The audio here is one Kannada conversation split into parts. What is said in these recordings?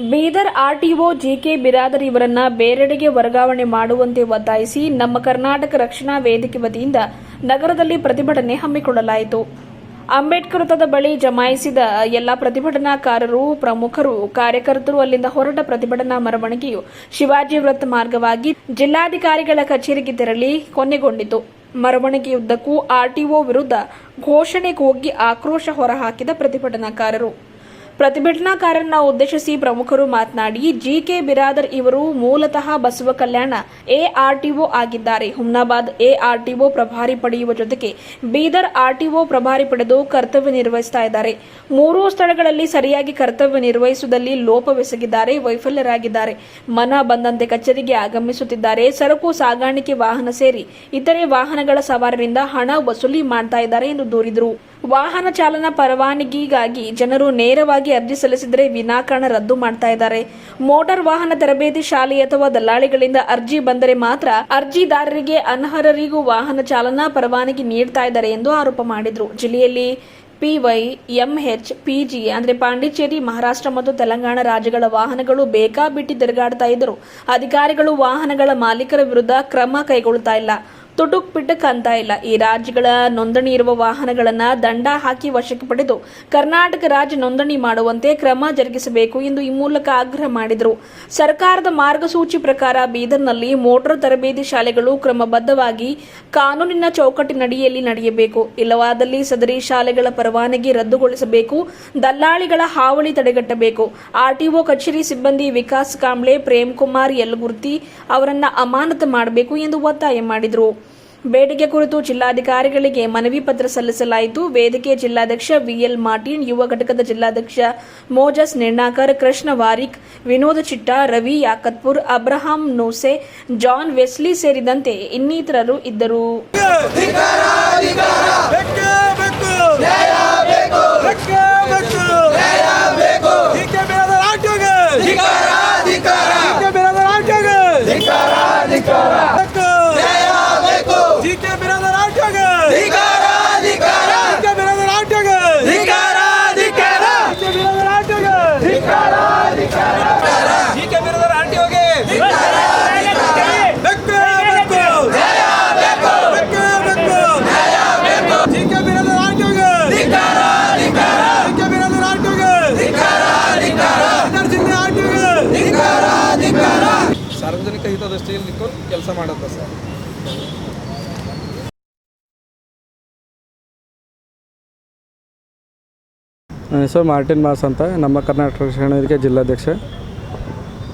ಬೀದರ್ ಆರ್ಟಿಒ ಜಿಕೆ ಬಿರಾದರ್ ಇವರನ್ನ ಬೇರೆಡೆಗೆ ವರ್ಗಾವಣೆ ಮಾಡುವಂತೆ ಒತ್ತಾಯಿಸಿ ನಮ್ಮ ಕರ್ನಾಟಕ ರಕ್ಷಣಾ ವೇದಿಕೆ ವತಿಯಿಂದ ನಗರದಲ್ಲಿ ಪ್ರತಿಭಟನೆ ಹಮ್ಮಿಕೊಳ್ಳಲಾಯಿತು. ಅಂಬೇಡ್ಕರ್ ವೃತ್ತದ ಬಳಿ ಜಮಾಯಿಸಿದ ಎಲ್ಲ ಪ್ರತಿಭಟನಾಕಾರರು, ಪ್ರಮುಖರು, ಕಾರ್ಯಕರ್ತರು ಅಲ್ಲಿಂದ ಹೊರಟ ಪ್ರತಿಭಟನಾ ಮೆರವಣಿಗೆಯು ಶಿವಾಜಿ ವೃತ್ತ ಮಾರ್ಗವಾಗಿ ಜಿಲ್ಲಾಧಿಕಾರಿಗಳ ಕಚೇರಿಗೆ ತೆರಳಿ ಕೊನೆಗೊಂಡಿತು. ಮೆರವಣಿಗೆಯುದ್ದಕ್ಕೂ ಆರ್ಟಿಒ ವಿರುದ್ಧ ಘೋಷಣೆ ಕೂಗಿ ಆಕ್ರೋಶ ಹೊರಹಾಕಿದ ಪ್ರತಿಭಟನಾಕಾರರು. ಪ್ರತಿಭಟನಾಕಾರರನ್ನ ಉದ್ದೇಶಿಸಿ ಪ್ರಮುಖರು ಮಾತನಾಡಿ, ಜಿಕೆ ಬಿರಾದರ್ ಇವರು ಮೂಲತಃ ಬಸವ ಕಲ್ಯಾಣ ಎಆರ್ಟಿಒ ಆಗಿದ್ದಾರೆ. ಹುಮ್ನಾಬಾದ್ ಎಆರ್ಟಿಒ ಪ್ರಭಾರಿ ಪಡೆಯುವ ಜೊತೆಗೆ ಬೀದರ್ ಆರ್ಟಿಒ ಪ್ರಭಾರಿ ಪಡೆದು ಕರ್ತವ್ಯ ನಿರ್ವಹಿಸ್ತಾ ಇದ್ದಾರೆ. ಮೂರೂ ಸ್ಥಳಗಳಲ್ಲಿ ಸರಿಯಾಗಿ ಕರ್ತವ್ಯ ನಿರ್ವಹಿಸುವುದಲ್ಲಿ ಲೋಪವೆಸಗಿದ್ದಾರೆ ವೈಫಲ್ಯರಾಗಿದ್ದಾರೆ. ಮನ ಬಂದಂತೆ ಕಚೇರಿಗೆ ಆಗಮಿಸುತ್ತಿದ್ದಾರೆ. ಸರಕು, ಸಾಗಾಣಿಕೆ, ವಾಹನ ಸೇರಿ ಇತರೆ ವಾಹನಗಳ ಸವಾರರಿಂದ ಹಣ ವಸೂಲಿ ಮಾಡ್ತಾ ಇದ್ದಾರೆ ಎಂದು ದೂರಿದರು. ವಾಹನ ಚಾಲನಾ ಪರವಾನಗಿಗಾಗಿ ಜನರು ನೇರವಾಗಿ ಅರ್ಜಿ ಸಲ್ಲಿಸಿದರೆ ವಿನಾಕಾರಣ ರದ್ದು ಮಾಡ್ತಾ ಇದ್ದಾರೆ. ಮೋಟಾರ್ ವಾಹನ ತರಬೇತಿ ಶಾಲೆ ಅಥವಾ ದಲ್ಲಾಳಿಗಳಿಂದ ಅರ್ಜಿ ಬಂದರೆ ಮಾತ್ರ ಅರ್ಜಿದಾರರಿಗೆ ಅನರ್ಹರಿಗೂ ವಾಹನ ಚಾಲನಾ ಪರವಾನಗಿ ನೀಡ್ತಾ ಇದ್ದಾರೆ ಎಂದು ಆರೋಪ ಮಾಡಿದರು. ಜಿಲ್ಲೆಯಲ್ಲಿ ಪಿವೈ ಎಂಎಚ್ ಪಿಜಿ ಅಂದ್ರೆ ಪಾಂಡಿಚೇರಿ, ಮಹಾರಾಷ್ಟ್ರ ಮತ್ತು ತೆಲಂಗಾಣ ರಾಜ್ಯಗಳ ವಾಹನಗಳು ಬೇಕಾಬಿಟ್ಟಿ ತಿರುಗಾಡ್ತಾ ಇದ್ದರು. ಅಧಿಕಾರಿಗಳು ವಾಹನಗಳ ಮಾಲೀಕರ ವಿರುದ್ಧ ಕ್ರಮ ಕೈಗೊಳ್ಳುತ್ತಾ ಇಲ್ಲ. ತುಟುಕ್ ಪಿಟಕ್ ಅಂತ ಇಲ್ಲ ಈ ರಾಜ್ಯಗಳ ನೋಂದಣಿ ಇರುವ ವಾಹನಗಳನ್ನ ದಂಡ ಹಾಕಿ ವಶಕ್ಕೆ ಪಡೆದು ಕರ್ನಾಟಕ ರಾಜ್ಯ ನೋಂದಣಿ ಮಾಡುವಂತೆ ಕ್ರಮ ಜರುಗಿಸಬೇಕು ಎಂದು ಈ ಮೂಲಕ ಆಗ್ರಹ ಮಾಡಿದರು. ಸರ್ಕಾರದ ಮಾರ್ಗಸೂಚಿ ಪ್ರಕಾರ ಬೀದರ್ನಲ್ಲಿ ಮೋಟಾರ್ ತರಬೇತಿ ಶಾಲೆಗಳು ಕ್ರಮಬದ್ಧವಾಗಿ ಕಾನೂನಿನ ಚೌಕಟ್ಟಿನಡಿಯಲ್ಲಿ ನಡೆಯಬೇಕು. ಇಲ್ಲವಾದಲ್ಲಿ ಸದರಿ ಶಾಲೆಗಳ ಪರವಾನಗಿ ರದ್ದುಗೊಳಿಸಬೇಕು. ದಲ್ಲಾಳಿಗಳ ಹಾವಳಿ ತಡೆಗಟ್ಟಬೇಕು. ಆರ್ಟಿಒ ಕಚೇರಿ ಸಿಬ್ಬಂದಿ ವಿಕಾಸ್ ಕಾಂಬ್ಳೆ ಪ್ರೇಮ್ ಕುಮಾರ್ ಯಲ್ಗುರ್ತಿ ಅವರನ್ನ ಅಮಾನತು ಮಾಡಬೇಕು ಎಂದು ಒತ್ತಾಯ ಮಾಡಿದರು. ಬೇಡಿಕೆ ಕುರಿತು ಜಿಲ್ಲಾಧಿಕಾರಿಗಳಿಗೆ ಮನವಿ ಪತ್ರ ಸಲ್ಲಿಸಲಾಯಿತು. ವೇದಿಕೆ ಜಿಲ್ಲಾಧ್ಯಕ್ಷ ವಿಎಲ್ ಮಾರ್ಟಿನ್, ಯುವ ಘಟಕದ ಜಿಲ್ಲಾಧ್ಯಕ್ಷ Moses Nirnakar Krishna ವಾರಿಕ್, Vinod Chitta, Ravi Yakatpur, Abraham ನೋಸೆ, John Wesley ಸೇರಿದಂತೆ ಇನ್ನಿತರರು ಇದ್ದರು ಬೆಕ್ಕೆ ಬೇಕು ಬೆಕ್ಕೆ ಬೇಕು ಜಿಕೆ ಬೇರದ ಆಟೋಗೆ ಜಿಕೆ ಬೇರದ ಆಟೋಗೆ ಬೇಕು ಜಿಕೆ ಬೇರದ ಆಟೋಗೆ ಜಿಕೆ ಬೇರದ ಆಟೋಗೆ ಜಿಕೆ ಬೇರದ ಆಟೋಗೆ ಜಿಕೆ ಬೇರದ ಆಟೋಗೆ ಬೆಕ್ಕೆ ಬೇಕು ಬೆಕ್ಕೆ ಬೇಕು ಜಿಕೆ ಬೇರದ ಆಟೋಗೆ ಜಿಕೆ ಬೇರದ ಆಟೋಗೆ ಬೀದರ್ ಜಿಲ್ಲೆ ಆಟೋಗೆ ಸಾರ್ವಜನಿಕ ಹಿತದೃಷ್ಟಿಯಲ್ಲಿ ನಿಂತ್ಕೊಂಡು ಕೆಲಸ ಮಾಡುತ್ತೆ ಸರ್. ನನ್ನ ಹೆಸರು ಮಾರ್ಟಿನ್ ಮಾಸ್ ಅಂತ. ನಮ್ಮ ಕರ್ನಾಟಕ ಶಿಕ್ಷಣ ಇಲಾಖೆ ಜಿಲ್ಲಾಧ್ಯಕ್ಷ.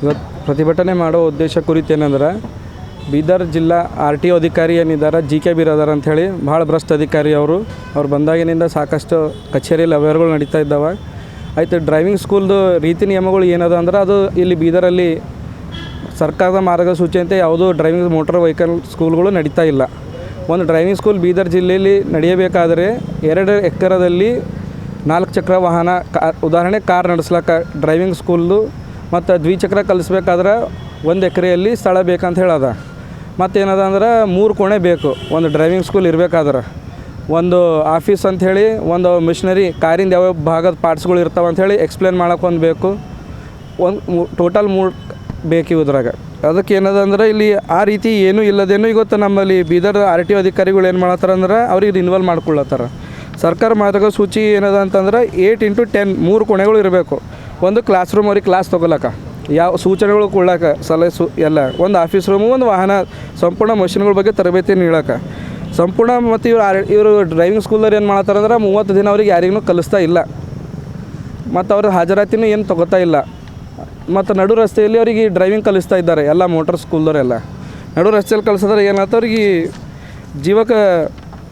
ಇವತ್ತು ಪ್ರತಿಭಟನೆ ಮಾಡೋ ಉದ್ದೇಶ ಕುರಿತು ಏನಂದ್ರೆ ಬೀದರ್ ಜಿಲ್ಲಾ ಆರ್ ಟಿ ಒ ಅಧಿಕಾರಿ ಏನಿದ್ದಾರೆ ಜಿ ಕೆ ಬಿರಾದರ್ ಅಂಥೇಳಿ ಭಾಳ ಭ್ರಷ್ಟ ಅಧಿಕಾರಿ ಅವರು. ಅವ್ರು ಬಂದಾಗಿನಿಂದ ಸಾಕಷ್ಟು ಕಚೇರಿಯಲ್ಲಿ ಅವ್ಯವಹಾರಗಳು ನಡೀತಾ ಇದ್ದಾವೆ. ಆಯಿತು, ಡ್ರೈವಿಂಗ್ ಸ್ಕೂಲ್ದು ರೀತಿ ನಿಯಮಗಳು ಏನದ ಅಂದ್ರೆ, ಅದು ಇಲ್ಲಿ ಬೀದರಲ್ಲಿ ಸರ್ಕಾರದ ಮಾರ್ಗಸೂಚಿಯಂತೆ ಯಾವುದೂ ಡ್ರೈವಿಂಗ್ ಮೋಟಾರ್ ವೆಹಿಕಲ್ ಸ್ಕೂಲ್ಗಳು ನಡೀತಾ ಇಲ್ಲ. ಒಂದು ಡ್ರೈವಿಂಗ್ ಸ್ಕೂಲ್ ಬೀದರ್ ಜಿಲ್ಲೆಯಲ್ಲಿ ನಡೆಯಬೇಕಾದರೆ ಎರಡು ಎಕರದಲ್ಲಿ ನಾಲ್ಕು ಚಕ್ರ ವಾಹನ ಕಾ, ಉದಾಹರಣೆ ಕಾರ್ ನಡೆಸ್ಲಕ್ಕ ಡ್ರೈವಿಂಗ್ ಸ್ಕೂಲ್ದು ಮತ್ತು ದ್ವಿಚಕ್ರ ಕಲಿಸ್ಬೇಕಾದ್ರೆ ಒಂದು ಎಕರೆಯಲ್ಲಿ ಸ್ಥಳ ಬೇಕಂತ ಹೇಳದ. ಮತ್ತೇನದ ಅಂದ್ರೆ ಮೂರು ಕೋಣೆ ಬೇಕು, ಒಂದು ಡ್ರೈವಿಂಗ್ ಸ್ಕೂಲ್ ಇರಬೇಕಾದ್ರೆ. ಒಂದು ಆಫೀಸ್ ಅಂಥೇಳಿ ಒಂದು ಮಿಷನರಿ ಕಾರಿಂದ ಯಾವ ಭಾಗದ ಪಾರ್ಟ್ಸ್ಗಳು ಇರ್ತಾವೆ ಅಂಥೇಳಿ ಎಕ್ಸ್ಪ್ಲೇನ್ ಮಾಡೋಕೆ ಒಂದು ಬೇಕು. ಒಂದು ಟೋಟಲ್ ಮೂರು ಬೇಕು ಅದಕ್ಕೆ ಏನದ ಅಂದ್ರೆ ಇಲ್ಲಿ ಆ ರೀತಿ ಏನೂ ಇಲ್ಲದೇನೋ ಇವತ್ತು ನಮ್ಮಲ್ಲಿ ಬೀದರ್ ಆರ್ ಟಿ ಒ ಅಧಿಕಾರಿಗಳು ಏನು ಮಾಡತ್ತಾರ ಅಂದ್ರೆ ಅವ್ರಿಗೆ ಇನ್ವಾಲ್ವ್ ಮಾಡ್ಕೊಳ್ಳತ್ತಾರ ಸರ್ಕಾರ ಮಾರ್ಗಸೂಚಿ ಏನದ ಅಂತಂದ್ರೆ ಏಯ್ಟ್ ಇಂಟು ಟೆನ್ ಮೂರು ಕೋಣೆಗಳು ಇರಬೇಕು. ಒಂದು ಕ್ಲಾಸ್ ರೂಮ್ ಅವ್ರಿಗೆ ಕ್ಲಾಸ್ ತೊಗೊಳಕ. ಯಾವ ಸೂಚನೆಗಳು ಕೊಡ್ಲಾಕ ಸಲಹೆ ಸು ಎಲ್ಲ ಒಂದು ಆಫೀಸ್ ರೂಮು ಒಂದು ವಾಹನ, ಸಂಪೂರ್ಣ ಮಷಿನ್ಗಳ ಬಗ್ಗೆ ತರಬೇತಿ ನೀಡೋಕೆ. ಸಂಪೂರ್ಣ ಮತ್ತು ಇವ್ರು ಇವರು ಡ್ರೈವಿಂಗ್ ಸ್ಕೂಲ್ದವ್ರು ಏನು ಮಾಡತ್ತಾರಂದ್ರೆ ಮೂವತ್ತು ದಿನ ಅವ್ರಿಗೆ ಯಾರಿಗೂ ಕಲಿಸ್ತಾ ಇಲ್ಲ. ಮತ್ತು ಅವ್ರ ಹಾಜರಾತಿನೂ ಏನು ತೊಗೋತಾ ಇಲ್ಲ. ಮತ್ತು ನಡು ರಸ್ತೆಯಲ್ಲಿ ಅವರಿಗೆ ಡ್ರೈವಿಂಗ್ ಕಲಿಸ್ತಾ ಇದ್ದಾರೆ, ಎಲ್ಲ ಮೋಟರ್ ಸ್ಕೂಲ್ದವರೆಲ್ಲ ನಡು ರಸ್ತೆಯಲ್ಲಿ ಕಲಿಸಿದ್ರೆ ಏನಾಯ್ತು ಅವ್ರಿಗೆ ಜೀವಕ್ಕೆ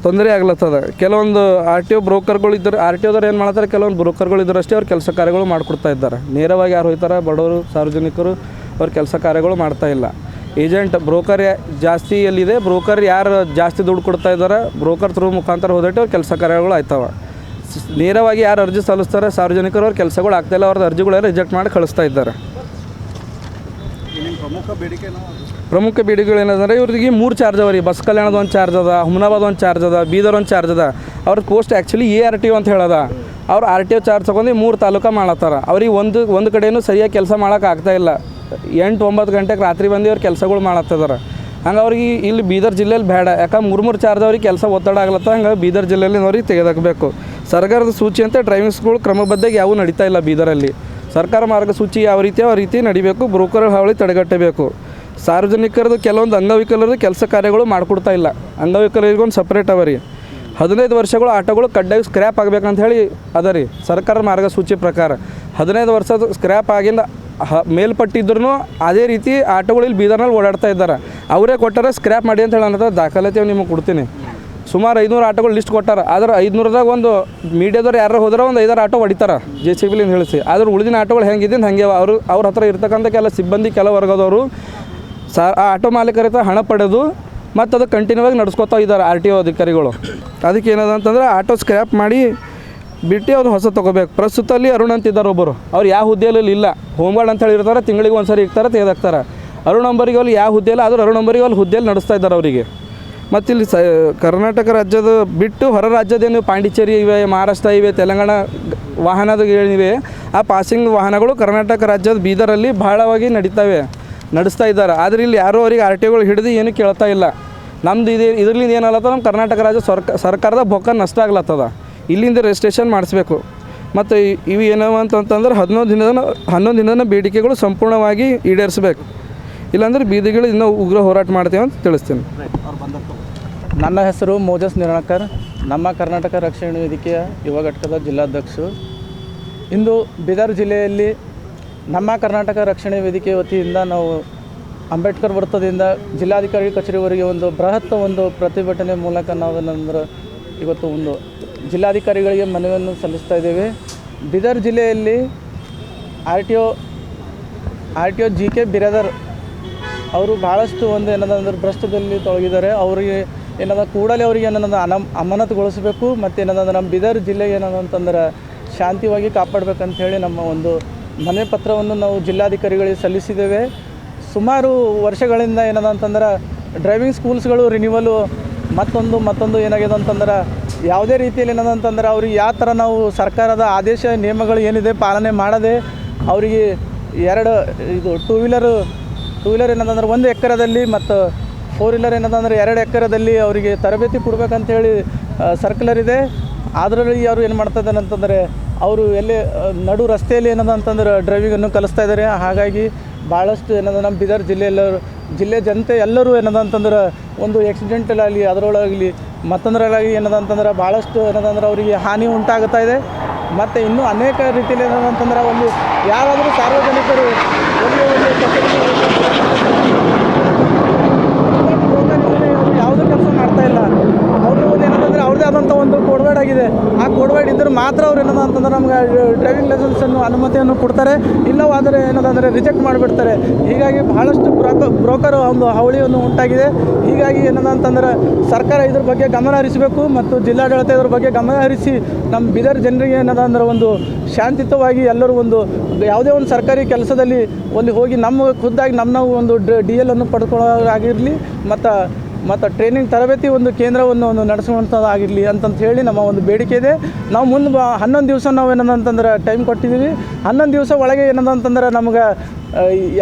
ತೊಂದರೆ ಆಗ್ಲತ್ತದ. ಕೆಲವೊಂದು ಆರ್ ಟಿ ಒ ಬ್ರೋಕರ್ಗಳು ಇದ್ದರೆ ಆರ್ ಟಿ ಒದವ್ರು ಏನು ಮಾಡ್ತಾರೆ, ಕೆಲವೊಂದು ಬ್ರೋಕರ್ಗಳು ಇದ್ದರು ಅಷ್ಟೇ ಅವ್ರು ಕೆಲಸ ಕಾರ್ಯಗಳು ಮಾಡಿಕೊಡ್ತಾ ಇದ್ದಾರೆ. ನೇರವಾಗಿ ಯಾರು ಹೋಗ್ತಾರೆ, ಬಡವರು, ಸಾರ್ವಜನಿಕರು, ಅವ್ರ ಕೆಲಸ ಕಾರ್ಯಗಳು ಮಾಡ್ತಾ ಇಲ್ಲ. ಏಜೆಂಟ್ ಬ್ರೋಕರ್ ಜಾಸ್ತಿಯಲ್ಲಿದೆ ಬ್ರೋಕರ್ ಯಾರು ಜಾಸ್ತಿ ದುಡ್ಡು ಕೊಡ್ತಾ ಇದ್ದಾರೆ ಬ್ರೋಕರ್ ಥ್ರೂ ಮುಖಾಂತರ ಹೋದಟ್ಟು ಅವ್ರ ಕೆಲಸ ಕಾರ್ಯಗಳು ಆಯ್ತವ. ನೇರವಾಗಿ ಯಾರು ಅರ್ಜಿ ಸಲ್ಲಿಸ್ತಾರೆ ಸಾರ್ವಜನಿಕರು ಅವ್ರ ಕೆಲಸಗಳು ಆಗ್ತಾಯಿಲ್ಲ ಅವ್ರದ್ದು ಅರ್ಜಿಗಳೆಲ್ಲ ರಿಜೆಕ್ಟ್ ಮಾಡಿ ಕಳಿಸ್ತಾ ಇದ್ದಾರೆ. ಪ್ರಮುಖ ಬೇಡಿಕೆ ಪ್ರಮುಖ ಬೇಡಿಕೆಗಳು ಏನಂದ್ರೆ ಇವ್ರಿಗೆ ಮೂರು ಚಾರ್ಜ್ ಅವ ರೀ. ಬಸ್ ಕಲ್ಯಾಣದ ಒಂದು ಚಾರ್ಜ್ ಅದ ಹುಮನಾಬಾದ್ ಒಂದು ಚಾರ್ಜ್ ಅದ ಬೀದರ್ ಒಂದು ಚಾರ್ಜ್ ಅದ. ಅವ್ರ post actually A R T O ಅಂತ ಹೇಳದ. ಅವ್ರು ಆರ್ ಟಿ ಒ ಚಾರ್ಜ್ ತೊಗೊಂಡು ಮೂರು ತಾಲೂಕು ಮಾಡತ್ತಾರ. ಅವ್ರಿಗೆ ಒಂದು ಒಂದು ಕಡೆಯೂ ಸರಿಯಾಗಿ ಕೆಲಸ ಮಾಡೋಕೆ ಆಗ್ತಾ ಇಲ್ಲ. ಎಂಟು ಒಂಬತ್ತು ಗಂಟೆಗೆ ರಾತ್ರಿ ಬಂದು ಅವ್ರು ಕೆಲಸಗಳು ಮಾಡತ್ತದಾರ. ಹಂಗೆ ಅವ್ರಿಗೆ ಇಲ್ಲಿ ಬೀದರ್ ಜಿಲ್ಲೆಯಲ್ಲಿ ಬೇಡ. ಯಾಕಂದ್ರೆ ಮೂರು ಮೂರು ಚಾರ್ಜ್ ಅವ್ರಿಗೆ ಕೆಲಸ ಒತ್ತಡ ಆಗ್ಲತ್ತ ಹಂಗೆ ಬೀದರ್ ಜಿಲ್ಲೆಯಲ್ಲಿ ಅವ್ರಿಗೆ ತೆಗೆದಾಕಬೇಕು. ಸರ್ಕಾರದ ಸೂಚಿ ಅಂತ ಡ್ರೈವಿಂಗ್ ಸ್ಕೂಲ್ ಕ್ರಮಬದ್ಧವಾಗಿ ಯಾವೂ ನಡೀತಾ ಇಲ್ಲ ಬೀದರಲ್ಲಿ. ಸರ್ಕಾರ ಮಾರ್ಗಸೂಚಿ ಯಾವ ರೀತಿ ಆ ರೀತಿ ನಡಿಬೇಕು, ಬ್ರೋಕರ್ ಹಾವಳಿ ತಡೆಗಟ್ಟಬೇಕು. ಸಾರ್ವಜನಿಕರದು ಕೆಲವೊಂದು ಅಂಗವಿಕಲರದು ಕೆಲಸ ಕಾರ್ಯಗಳು ಮಾಡಿಕೊಡ್ತಾ ಇಲ್ಲ. ಅಂಗವಿಕಲರಿಗೊಂದು ಸಪ್ರೇಟ್ ಅವ ರೀ ಹದಿನೈದು ವರ್ಷಗಳು ಆಟೋಗಳು ಕಡ್ಡಾಯ ಸ್ಕ್ರ್ಯಾಪ್ ಆಗ್ಬೇಕಂತ ಹೇಳಿ ಅದ ರೀ ಸರ್ಕಾರ ಮಾರ್ಗಸೂಚಿ ಪ್ರಕಾರ. ಹದಿನೈದು ವರ್ಷದ ಸ್ಕ್ರ್ಯಾಪ್ ಆಗಿಂದ ಹ ಮೇಲ್ಪಟ್ಟಿದ್ರು ಅದೇ ರೀತಿ ಆಟೋಗಳು ಇಲ್ಲಿ ಬೀದರ್ನಲ್ಲಿ ಓಡಾಡ್ತಾ ಇದ್ದಾರೆ. ಅವರೇ ಕೊಟ್ಟರೆ ಸ್ಕ್ರ್ಯಾಪ್ ಮಾಡಿ ಅಂತ ಹೇಳಿ ಅನ್ನೋದು ದಾಖಲಾತಿ ನಿಮಗೆ ಕೊಡ್ತೀನಿ. ಸುಮಾರು ಐನೂರು ಆಟೋಗಳು ಲಿಸ್ಟ್ ಕೊಟ್ಟಾರ. ಆದ್ರೆ ಐದುನೂರದಾಗ ಒಂದು ಮೀಡಿಯಾದವ್ರು ಯಾರು ಹೋದ್ರೆ ಒಂದು ಐದಾರು ಆಟೋ ಹೊಡಿತಾರ ಜೆ ಸಿ ಬಿಲಿಂದ ಹೇಳಿಸಿ. ಆದ್ರೆ ಉಳಿದಿನ ಆಟೋಗಳು ಹೆಂಗಿದೆ ಹಂಗೆ ಅವ. ಅವರು, ಅವ್ರ ಹತ್ರ ಇರ್ತಕ್ಕಂಥ ಕೆಲ ಸಿಬ್ಬಂದಿ, ಕೆಲ ವರ್ಗದವರು, ಸಾ, ಆ ಆಟೋ ಮಾಲೀಕರ ಹತ್ರ ಹಣ ಪಡೆದು ಮತ್ತು ಅದು ಕಂಟಿನ್ಯೂ ಆಗಿ ನಡ್ಸ್ಕೊತಾ ಇದ್ದಾರೆ ಆರ್ ಟಿ ಒ ಅಧಿಕಾರಿಗಳು. ಅದಕ್ಕೆ ಏನದ ಅಂತಂದ್ರೆ ಆಟೋ ಸ್ಕ್ರ್ಯಾಪ್ ಮಾಡಿ ಬಿಟ್ಟು ಅವ್ರು ಹೊಸ ತೊಗೋಬೇಕು. ಪ್ರಸ್ತುತ ಅಲ್ಲಿ ಅರುಣ್ ಅಂತಿದ್ದಾರೆ ಒಬ್ಬರು ಅವ್ರು ಯಾವ ಹುದ್ದೆಯಲ್ಲಿ ಇಲ್ಲ. ಹೋಮ್ಗಾರ್ಡ್ ಅಂತ ಹೇಳಿರ್ತಾರೆ, ತಿಂಗಳಿಗೆ ಒಂದು ಸರಿ ಇರ್ತಾರೆ ತೆಗೆದಾಕ್ತಾರೆ. ಅರುಣ್ ಅಂಬರಿಗೆ ಅಲ್ಲಿ ಯಾವ ಹುದ್ದೆಯಲ್ಲ, ಆದರೂ ಅರುಣ್ ನಂಬರಿಗೆ ಅಲ್ಲಿ ಹುದ್ದೆಯಲ್ಲಿ ನಡೆಸ್ತಾ ಇದ್ದಾರೆ ಅವರಿಗೆ. ಮತ್ತು ಇಲ್ಲಿ ಸ, ಕರ್ನಾಟಕ ರಾಜ್ಯದ ಬಿಟ್ಟು ಹೊರ ರಾಜ್ಯದೇನು ಪಾಂಡಿಚೇರಿ ಇವೆ, ಮಹಾರಾಷ್ಟ್ರ ಇವೆ, ತೆಲಂಗಾಣ ವಾಹನದ ಏನಿವೆ ಆ ಪಾಸಿಂಗ್ ವಾಹನಗಳು ಕರ್ನಾಟಕ ರಾಜ್ಯದ ಬೀದರಲ್ಲಿ ಬಹಳವಾಗಿ ನಡೀತವೆ, ನಡೆಸ್ತಾ ಇದ್ದಾರೆ. ಆದರೆ ಇಲ್ಲಿ ಯಾರೂ ಅವರಿಗೆ ಆರ್ ಟಿ ಒಗಳು ಹಿಡಿದು ಏನು ಕೇಳ್ತಾ ಇಲ್ಲ. ನಮ್ದು ಇದು ಇದರಿಂದ ಏನಲ್ಲತ್ತ ನಮ್ಮ ಕರ್ನಾಟಕ ರಾಜ್ಯ ಸರ್ಕ, ಸರ್ಕಾರದ ಬೊಕ್ಕ ನಷ್ಟ ಆಗ್ಲತ್ತದ. ಇಲ್ಲಿಂದ ರಿಜಿಸ್ಟ್ರೇಷನ್ ಮಾಡಿಸ್ಬೇಕು. ಮತ್ತು ಇವು ಏನವ ಅಂತಂತಂದ್ರೆ ಹದಿನೊಂದು ದಿನದ, ಹನ್ನೊಂದು ದಿನದ ಬೇಡಿಕೆಗಳು ಸಂಪೂರ್ಣವಾಗಿ ಈಡೇರಿಸ್ಬೇಕು. ಇಲ್ಲಾಂದ್ರೆ ಬೀದಿಗಳು ಇನ್ನೂ ಉಗ್ರ ಹೋರಾಟ ಮಾಡ್ತೇವೆ ಅಂತ ತಿಳಿಸ್ತೀನಿ. ನನ್ನ ಹೆಸರು ಮೋಜಸ್ ನಿರಣಕರ್. ನಮ್ಮ ಕರ್ನಾಟಕ ರಕ್ಷಣಾ ವೇದಿಕೆಯ ಯುವ ಘಟಕದ ಜಿಲ್ಲಾಧ್ಯಕ್ಷರು. ಇಂದು ಬೀದರ್ ಜಿಲ್ಲೆಯಲ್ಲಿ ನಮ್ಮ ಕರ್ನಾಟಕ ರಕ್ಷಣಾ ವೇದಿಕೆ ವತಿಯಿಂದ ನಾವು ಅಂಬೇಡ್ಕರ್ ವೃತ್ತದಿಂದ ಜಿಲ್ಲಾಧಿಕಾರಿ ಕಚೇರಿವರೆಗೆ ಒಂದು ಬೃಹತ್ ಒಂದು ಪ್ರತಿಭಟನೆ ಮೂಲಕ ನಾವು ಏನಂದ್ರೆ ಇವತ್ತು ಒಂದು ಜಿಲ್ಲಾಧಿಕಾರಿಗಳಿಗೆ ಮನವಿಯನ್ನು ಸಲ್ಲಿಸ್ತಾ ಇದ್ದೇವೆ. ಬೀದರ್ ಜಿಲ್ಲೆಯಲ್ಲಿ R T O, R T O G K Biradar ಅವರು ಭಾಳಷ್ಟು ಒಂದು ಏನದ ಅಂದ್ರೆ ಭ್ರಷ್ಟದಲ್ಲಿ ತೊಡಗಿದ್ದಾರೆ. ಅವರಿಗೆ ಏನದ ಕೂಡಲೇ ಅವರಿಗೆ ಏನದ ಅನಮ್ ಅಮಾನತುಗೊಳಿಸಬೇಕು ಮತ್ತು ಏನದ ನಮ್ಮ ಬೀದರ್ ಜಿಲ್ಲೆಗೆ ಏನದ ಅಂತಂದ್ರೆ ಶಾಂತಿವಾಗಿ ಕಾಪಾಡಬೇಕಂತ ಹೇಳಿ ನಮ್ಮ ಒಂದು ಮನೆ ಪತ್ರವನ್ನು ನಾವು ಜಿಲ್ಲಾಧಿಕಾರಿಗಳಿಗೆ ಸಲ್ಲಿಸಿದ್ದೇವೆ. ಸುಮಾರು ವರ್ಷಗಳಿಂದ ಏನದ ಅಂತಂದ್ರೆ ಡ್ರೈವಿಂಗ್ ಸ್ಕೂಲ್ಸ್ಗಳು ರಿನ್ಯೂವಲು ಮತ್ತೊಂದು ಮತ್ತೊಂದು ಏನಾಗಿದೆ ಅಂತಂದ್ರೆ ಯಾವುದೇ ರೀತಿಯಲ್ಲಿ ಏನದ ಅಂತಂದ್ರೆ ಅವ್ರಿಗೆ ಯಾವ ಥರ ನಾವು ಸರ್ಕಾರದ ಆದೇಶ ನಿಯಮಗಳು ಏನಿದೆ ಪಾಲನೆ ಮಾಡದೆ ಅವರಿಗೆ ಎರಡು ಇದು ಟೂ ವೀಲರು ಟೂ ವೀಲರ್ ಏನದಂದ್ರೆ ಒಂದು ಎಕರೆದಲ್ಲಿ ಮತ್ತು ಫೋರ್ ವೀಲರ್ ಏನದಂದ್ರೆ ಎರಡು ಎಕರೆದಲ್ಲಿ ಅವರಿಗೆ ತರಬೇತಿ ಕೊಡ್ಬೇಕಂತ ಹೇಳಿ ಸರ್ಕ್ಯುಲರ್ ಇದೆ. ಅದರಲ್ಲಿ ಅವರು ಏನು ಮಾಡ್ತಾ ಇದ್ದಾರೆ ಅಂತಂದರೆ, ಅವರು ಎಲ್ಲೇ ನಡು ರಸ್ತೆಯಲ್ಲಿ ಏನದ ಅಂತಂದ್ರೆ ಡ್ರೈವಿಂಗನ್ನು ಕಲಿಸ್ತಾ ಇದ್ದಾರೆ ಹಾಗಾಗಿ ಭಾಳಷ್ಟು ಏನದ ನಮ್ಮ ಬೀದರ್ ಜಿಲ್ಲೆಯಲ್ಲರು ಜಿಲ್ಲೆ ಜನತೆ ಎಲ್ಲರೂ ಏನದ ಅಂತಂದ್ರೆ ಒಂದು ಆಕ್ಸಿಡೆಂಟಲ್ಲಾಗಲಿ ಅದರೊಳಗಲಿ ಮತ್ತೊಂದರಲ್ಲಾಗಿ ಏನದ ಅಂತಂದ್ರೆ ಭಾಳಷ್ಟು ಏನದಂದ್ರೆ ಅವರಿಗೆ ಹಾನಿ ಉಂಟಾಗುತ್ತಾ ಇದೆ. ಮತ್ತು ಇನ್ನೂ ಅನೇಕ ರೀತಿಯಲ್ಲಿ ಏನದ ಅಂತಂದ್ರೆ ಒಂದು ಯಾರಾದರೂ ಸಾರ್ವಜನಿಕರು ಒಂದು ಒಂದು ಯಾವುದೇ ಕೆಲಸ ಮಾಡ್ತಾ ಇಲ್ಲ ಅವರು ಏನಂತಂದರೆ ಅವ್ರದ್ದೇ ಆದಂಥ ಒಂದು ಕೋಡ್ವರ್ಡ್ ಆಗಿದೆ. ಆ ಕೋಡ್ವರ್ಡ್ ಇದ್ದರೆ ಮಾತ್ರ ಅವ್ರು ಏನದ ಅಂತಂದ್ರೆ ನಮ್ಗೆ ಡ್ರೈವಿಂಗ್ ಲೈಸೆನ್ಸನ್ನು ಅನುಮತಿಯನ್ನು ಕೊಡ್ತಾರೆ. ಇಲ್ಲವಾದರೆ ಏನದಂದರೆ ರಿಜೆಕ್ಟ್ ಮಾಡಿಬಿಡ್ತಾರೆ. ಹೀಗಾಗಿ ಬಹಳಷ್ಟು ಬ್ರೋಕ, ಬ್ರೋಕರ್ ಒಂದು ಹಾವಳಿಯನ್ನು ಉಂಟಾಗಿದೆ. ಹೀಗಾಗಿ ಏನದ ಅಂತಂದ್ರೆ ಸರ್ಕಾರ ಇದ್ರ ಬಗ್ಗೆ ಗಮನ ಹರಿಸಬೇಕು ಮತ್ತು ಜಿಲ್ಲಾಡಳಿತ ಇದ್ರ ಬಗ್ಗೆ ಗಮನ ಹರಿಸಿ ನಮ್ಮ ಬೀದರ್ ಜನರಿಗೆ ಏನದ ಅಂದ್ರೆ ಒಂದು ಶಾಂತಿಯುತವಾಗಿ ಎಲ್ಲರೂ ಒಂದು ಯಾವುದೇ ಒಂದು ಸರ್ಕಾರಿ ಕೆಲಸದಲ್ಲಿ ಒಂದು ಹೋಗಿ ನಮ್ಮ ಖುದ್ದಾಗಿ ನಮ್ಮ ನಾವು ಒಂದು ಡಿ ಎಲ್ ಅನ್ನು ಪಡ್ಕೊಳ್ಳೋದಾಗಿರಲಿ ಮತ್ತು ಮತ್ತು ಟ್ರೈನಿಂಗ್ ತರಬೇತಿ ಒಂದು ಕೇಂದ್ರವನ್ನು ಒಂದು ನಡೆಸುವಂಥದ್ದಾಗಿರಲಿ ಅಂತಂತ ಹೇಳಿ ನಮ್ಮ ಒಂದು ಬೇಡಿಕೆ ಇದೆ. ನಾವು ಮುಂದೆ ಬ, ಹನ್ನೊಂದು ದಿವಸ ನಾವು ಏನದಂತಂದ್ರೆ ಟೈಮ್ ಕೊಟ್ಟಿದ್ದೀವಿ ಹನ್ನೊಂದು ದಿವಸ ಒಳಗೆ ಏನದಂತಂದ್ರೆ ನಮ್ಗೆ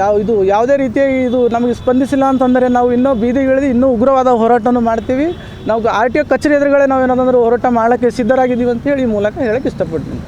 ಯಾವ, ಇದು ಯಾವುದೇ ರೀತಿಯ ಇದು ನಮಗೆ ಸ್ಪಂದಿಸಿಲ್ಲ ಅಂತಂದರೆ ನಾವು ಇನ್ನೂ ಬೀದಿಗಿಳಿದು ಇನ್ನೂ ಉಗ್ರವಾದ ಹೋರಾಟವನ್ನು ಮಾಡ್ತೀವಿ. ನಾವು ಆರ್ ಟಿ ಒ ಕಚೇರಿ ಎದುರುಗಡೆ ನಾವು ಏನಾದರೂ ಹೋರಾಟ ಮಾಡೋಕ್ಕೆ ಸಿದ್ಧರಾಗಿದ್ದೀವಿ ಅಂತೇಳಿ ಈ ಮೂಲಕ ಹೇಳಕ್ಕೆ ಇಷ್ಟಪಡ್ತೀನಿ.